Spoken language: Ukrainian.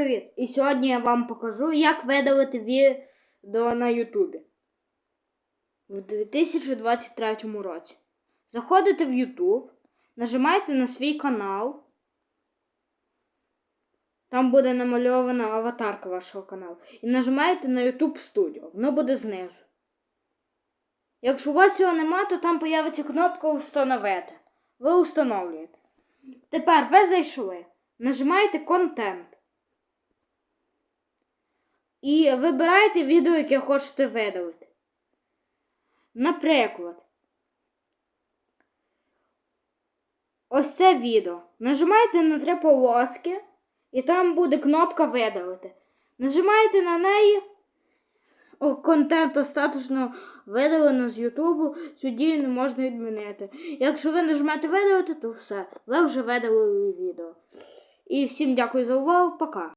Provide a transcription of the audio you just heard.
Привіт! І сьогодні я вам покажу, як видалити відео на Ютубі в 2023 році. Заходите в YouTube, нажимаєте на свій канал. Там буде намальована аватарка вашого каналу. І нажимаєте на YouTube Studio. Воно буде знизу. Якщо у вас його нема, то там появиться кнопка Установити. Ви встановлюєте. Тепер ви зайшли. Нажимаєте контент. І вибираєте відео, яке хочете видалити. Наприклад, ось це відео. Нажимаєте на три полоски, і там буде кнопка видалити. Нажимаєте на неї. Контент остаточно видалено з Ютубу, цю дію не можна відмінити. Якщо ви нажмете видалити, то все, ви вже видалили відео. І всім дякую за увагу, пока.